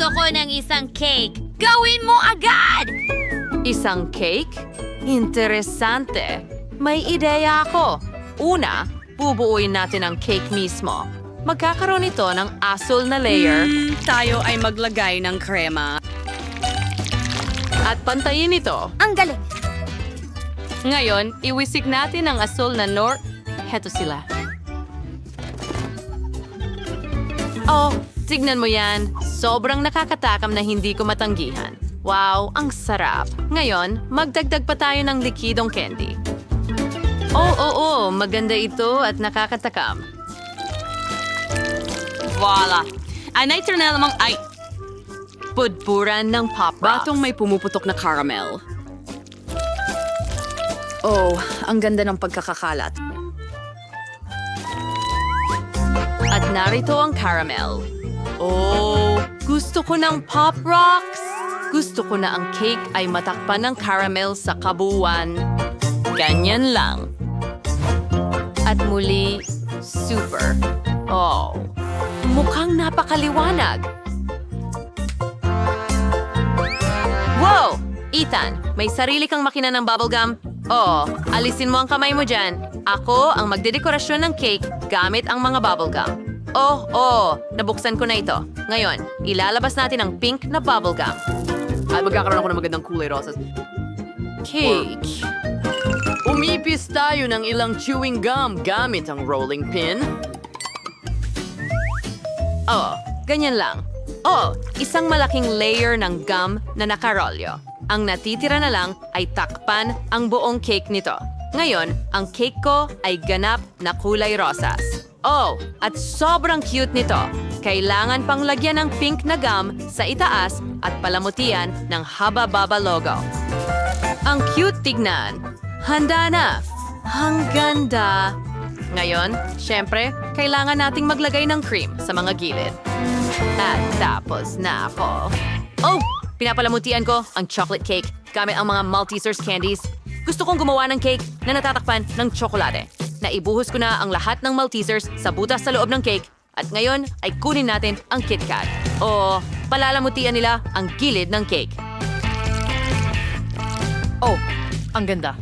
Gusto ko ng isang cake. Gawin mo agad! Isang cake? Interesante. May ideya ako. Una, bubuuin natin ang cake mismo. Magkakaroon ito ng asul na layer Hmm, tayo ay maglagay ng krema. at pantayin ito. Ang galing! Ngayon, iwisik natin ang asul na nor... Heto sila. Oh, tignan mo yan. Sobrang nakakatakam na hindi ko matanggihan. Wow, ang sarap. Ngayon, magdagdag pa tayo ng likidong candy. Oo, oo, maganda ito at nakakatakam. Voila! Anay na lamang ay... Budburan ng pop rocks. Batong may pumuputok na caramel. Oh, ang ganda ng pagkakakalat. At narito ang caramel. Oh, gusto ko ng pop rocks. Gusto ko na ang cake ay matakpan ng caramel sa kabuuan. Ganyan lang. At muli, super. Oh, mukhang napakaliwanag. Wow! Ethan, may sarili kang makina ng bubblegum? Oo, alisin mo ang kamay mo dyan. Ako ang magdedekorasyon ng cake gamit ang mga bubblegum. Oh, oh, nabuksan ko na ito. Ngayon, ilalabas natin ang pink na bubblegum. At magkakaroon ako ng magandang kulay rosas. Cake. Umipis tayo ng ilang chewing gum gamit ang rolling pin. Oh, ganyan lang. Oh, isang malaking layer ng gum na nakarolyo. Ang natitira na lang ay takpan ang buong cake nito. Ngayon, ang cake ko ay ganap na kulay rosas. Oh, at sobrang cute nito. Kailangan pang lagyan ng pink na gum sa itaas at palamutian ng Haba Baba logo. Ang cute tignan. Handa na. Ang ganda. Ngayon, syempre, kailangan nating maglagay ng cream sa mga gilid. At tapos na ako. Oh! Pinapalamutian ko ang chocolate cake gamit ang mga Maltesers candies. Gusto kong gumawa ng cake na natatakpan ng tsokolate. Naibuhos ko na ang lahat ng Maltesers sa butas sa loob ng cake at ngayon ay kunin natin ang KitKat. O palalamutian nila ang gilid ng cake. Oh, ang ganda.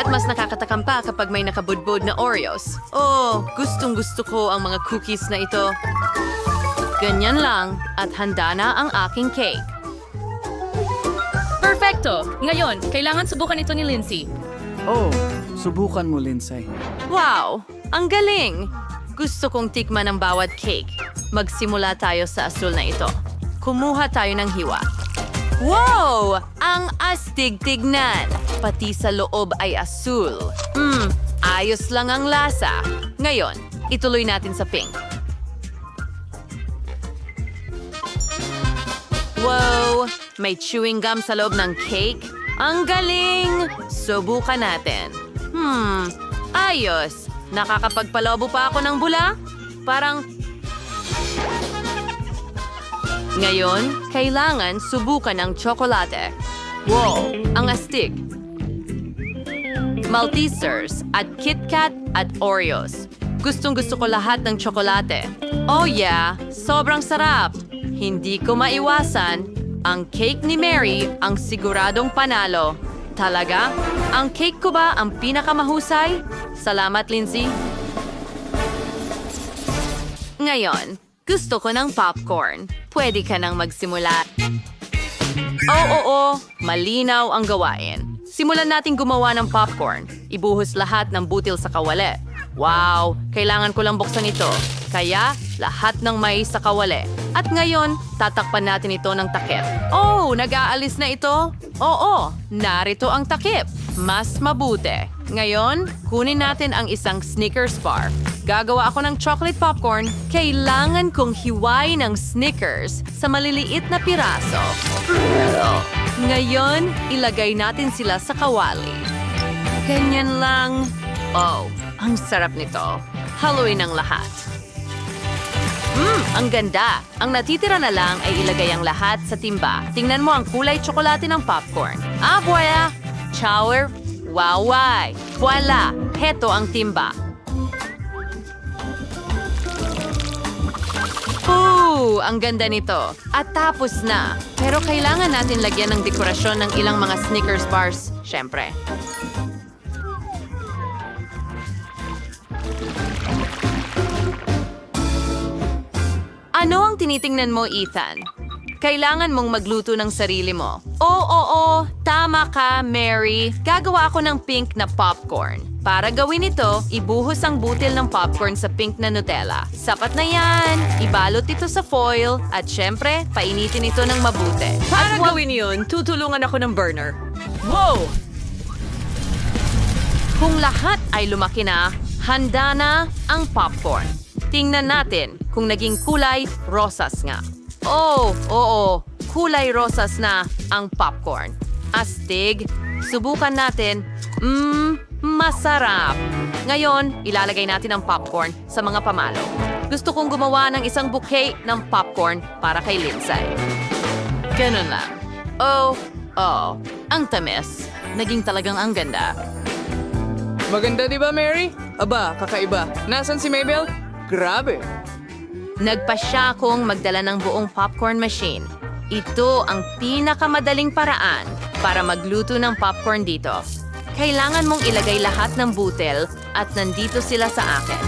At mas nakakatakam pa kapag may nakabudbud na Oreos. Oh, gustong gusto ko ang mga cookies na ito. Ganyan lang at handa na ang aking cake. Perfecto! Ngayon, kailangan subukan ito ni Lindsay. Oh, subukan mo, Lindsay. Wow! Ang galing! Gusto kong tikman ang bawat cake. Magsimula tayo sa asul na ito. Kumuha tayo ng hiwa. Wow! Ang astig tignan! Pati sa loob ay asul. Hmm, ayos lang ang lasa. Ngayon, ituloy natin sa pink. Wow! May chewing gum sa loob ng cake? Ang galing! Subukan natin. Hmm, ayos. Nakakapagpalobo pa ako ng bula? Parang... Ngayon, kailangan subukan ang tsokolate. Wow! Ang astig. Maltesers at KitKat at Oreos. Gustong gusto ko lahat ng tsokolate. Oh yeah, sobrang sarap. Hindi ko maiwasan, ang cake ni Mary ang siguradong panalo. Talaga? Ang cake ko ba ang pinakamahusay? Salamat, Lindsay. Ngayon, gusto ko ng popcorn. Pwede ka nang magsimula. Oo, oo, malinaw ang gawain. Simulan natin gumawa ng popcorn. Ibuhos lahat ng butil sa kawali. Wow, kailangan ko lang buksan ito. Kaya, lahat ng mais sa kawali. At ngayon, tatakpan natin ito ng takip. Oh, nag-aalis na ito? Oo, narito ang takip. Mas mabuti. Ngayon, kunin natin ang isang Snickers bar. Gagawa ako ng chocolate popcorn. Kailangan kong hiway ng Snickers sa maliliit na piraso. Ngayon, ilagay natin sila sa kawali. Ganyan lang. Oh, ang sarap nito. Haluin ang lahat. Mmm, ang ganda. Ang natitira na lang ay ilagay ang lahat sa timba. Tingnan mo ang kulay tsokolate ng popcorn. Ah, buwaya! Chower, waway! Voila! Heto ang timba. Ooh, ang ganda nito. At tapos na. Pero kailangan natin lagyan ng dekorasyon ng ilang mga Snickers bars, syempre. Ano ang tinitingnan mo, Ethan? Kailangan mong magluto ng sarili mo. Oo, oo, tama ka, Mary. Gagawa ako ng pink na popcorn. Para gawin ito, ibuhos ang butil ng popcorn sa pink na Nutella. Sapat na yan! Ibalot ito sa foil at syempre, painitin ito ng mabuti. Para gawin yun, tutulungan ako ng burner. Wow! Kung lahat ay lumaki na, handa na ang popcorn. Tingnan natin kung naging kulay rosas nga. Oh, oo, kulay rosas na ang popcorn. Astig, subukan natin. Mmm, masarap. Ngayon, ilalagay natin ang popcorn sa mga pamalo. Gusto kong gumawa ng isang bouquet ng popcorn para kay Lindsay. Ganun lang. Oh, oh, ang tamis. Naging talagang ang ganda. Maganda di ba, Mary? Aba, kakaiba. Nasaan si Mabel? Grabe. Nagpasya akong magdala ng buong popcorn machine. Ito ang pinakamadaling paraan para magluto ng popcorn dito. Kailangan mong ilagay lahat ng butel at nandito sila sa akin.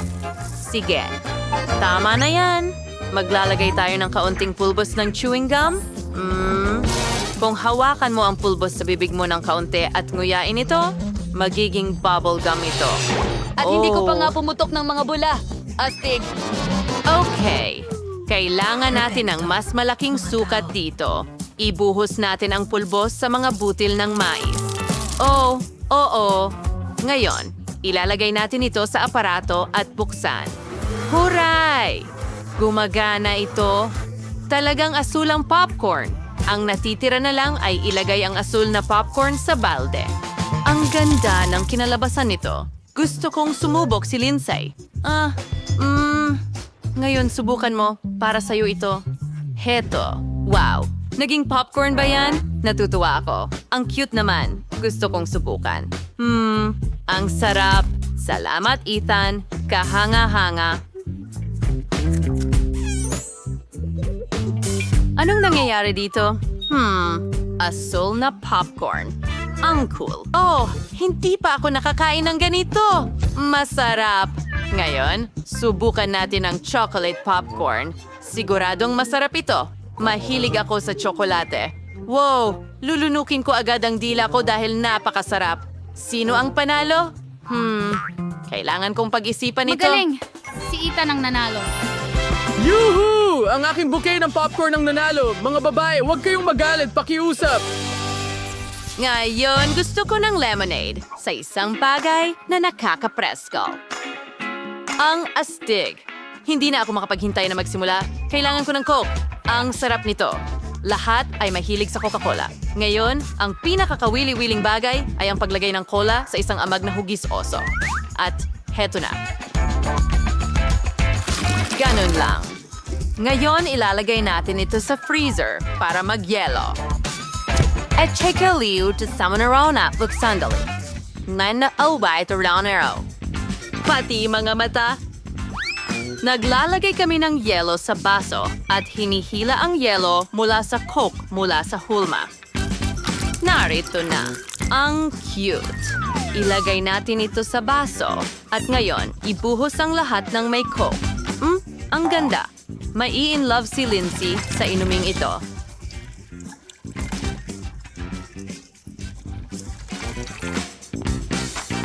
Sige, tama na yan. Maglalagay tayo ng kaunting pulbos ng chewing gum. Mm. Kung hawakan mo ang pulbos sa bibig mo ng kaunti at nguyain ito, magiging bubble gum ito. At hindi ko pa Oh. nga pumutok ng mga bula. Astig. Okay. Kailangan natin ng mas malaking sukat dito. Ibuhos natin ang pulbos sa mga butil ng mais. Oh, oo. Ngayon, ilalagay natin ito sa aparato at buksan. Huray! Gumagana ito. Talagang asul ang popcorn. Ang natitira na lang ay ilagay ang asul na popcorn sa balde. Ang ganda ng kinalabasan nito. Gusto kong sumubok si Lindsay. Ah, mm, ngayon subukan mo. Para sa'yo ito. Heto. Wow. Naging popcorn ba yan? Natutuwa ako. Ang cute naman. Gusto kong subukan. Hmm, ang sarap. Salamat, Ethan. Kahanga-hanga. Anong nangyayari dito? Hmm, asul na popcorn. Ang cool. Oh, hindi pa ako nakakain ng ganito. Masarap. Ngayon, subukan natin ang chocolate popcorn. Siguradong masarap ito. Mahilig ako sa tsokolate. Wow, lulunukin ko agad ang dila ko dahil napakasarap. Sino ang panalo? Hmm, kailangan kong pag-isipan ito. Magaling. Si Ethan ang nanalo. Yuhu! Ang aking bouquet ng popcorn ang nanalo. Mga babae, huwag kayong magalit. Pakiusap. Ngayon, gusto ko ng lemonade sa isang bagay na nakakapresko. Ang astig. Hindi na ako makapaghintay na magsimula. Kailangan ko ng Coke. Ang sarap nito. Lahat ay mahilig sa Coca-Cola. Ngayon, ang pinakakawili-wiling bagay ay ang paglagay ng cola sa isang amag na hugis oso. At heto na. Ganun lang. Ngayon, ilalagay natin ito sa freezer para magyelo. At check liu to summon around at look sandali. Nine away to round arrow. Pati mga mata. Naglalagay kami ng yelo sa baso at hinihila ang yelo mula sa coke mula sa hulma. Narito na. Ang cute. Ilagay natin ito sa baso at ngayon ibuhos ang lahat ng may coke. Hmm, ang ganda. Mai in love si Lindsay sa inuming ito.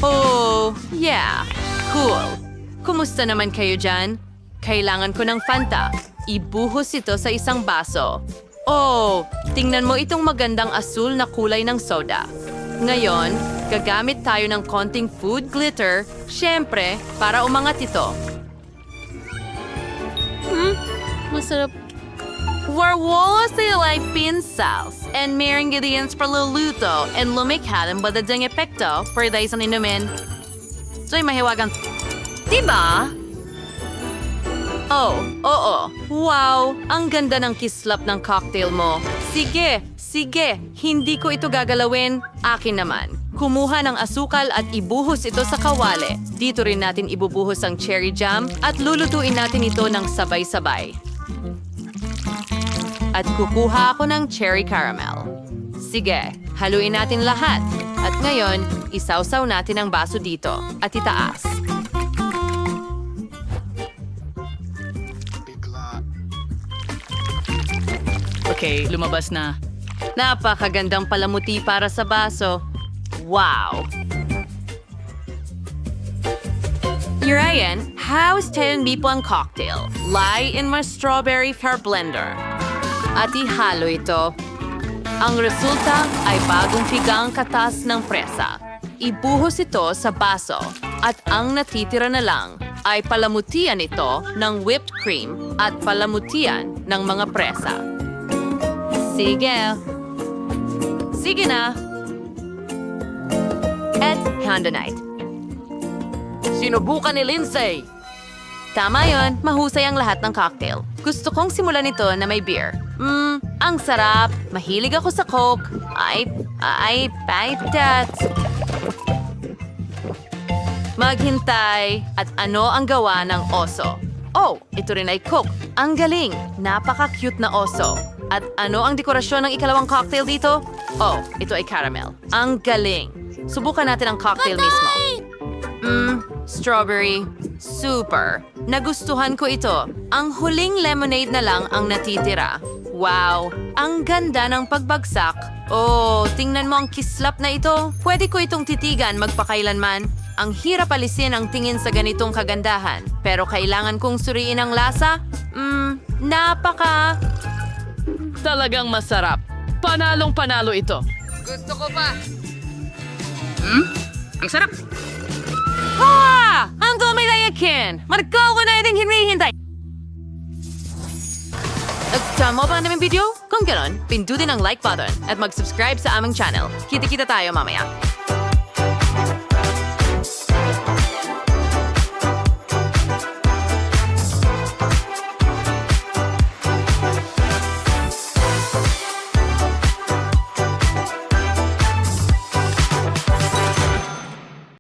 Oh, yeah. Cool. Kumusta naman kayo dyan? Kailangan ko ng Fanta. Ibuhos ito sa isang baso. Oh, tingnan mo itong magandang asul na kulay ng soda. Ngayon, gagamit tayo ng konting food glitter, syempre, para umangat ito. Masarap. Warwala sila ay pinsals and may ingredients para luluto and lumikha ng badadang epekto for days ang inumin. So'y mahiwagan. Diba? Oh, oo. Wow, ang ganda ng kislap ng cocktail mo. Sige, sige, hindi ko ito gagalawin. Akin naman. Kumuha ng asukal at ibuhos ito sa kawali. Dito rin natin ibubuhos ang cherry jam at lulutuin natin ito ng sabay-sabay. At kukuha ako ng cherry caramel. Sige, haluin natin lahat. At ngayon, isawsaw natin ang baso dito at itaas. Okay, lumabas na. Napakagandang palamuti para sa baso. Wow! Urian, how's ten po ang cocktail? Lie in my strawberry fair blender. At ihalo ito. Ang resulta ay bagong pigang katas ng presa. Ibuhos ito sa baso at ang natitira na lang ay palamutian ito ng whipped cream at palamutian ng mga presa. Sige. Sige na. At Handonite. Sinubukan ni Lindsay. Tama yon, mahusay ang lahat ng cocktail. Gusto kong simulan ito na may beer. Mmm, ang sarap. Mahilig ako sa Coke. Ay, ay, ay, that. Maghintay. At ano ang gawa ng oso? Oh, ito rin ay Coke. Ang galing. Napaka-cute na oso. At ano ang dekorasyon ng ikalawang cocktail dito? Oh, ito ay caramel. Ang galing. Subukan natin ang cocktail mismo. Mmm, strawberry. Super. Nagustuhan ko ito. Ang huling lemonade na lang ang natitira. Wow, ang ganda ng pagbagsak. Oh, tingnan mo ang kislap na ito. Pwede ko itong titigan magpakailanman. Ang hirap alisin ang tingin sa ganitong kagandahan. Pero kailangan kong suriin ang lasa. Mmm, napaka... Talagang masarap. Panalong panalo ito. Ah! Ang dumi na yakin! Margal ko na itong hinihintay! Nagtama ba ang aming video? Kung gano'n, pindutin ang like button at mag-subscribe sa aming channel. Kita-kita tayo mamaya.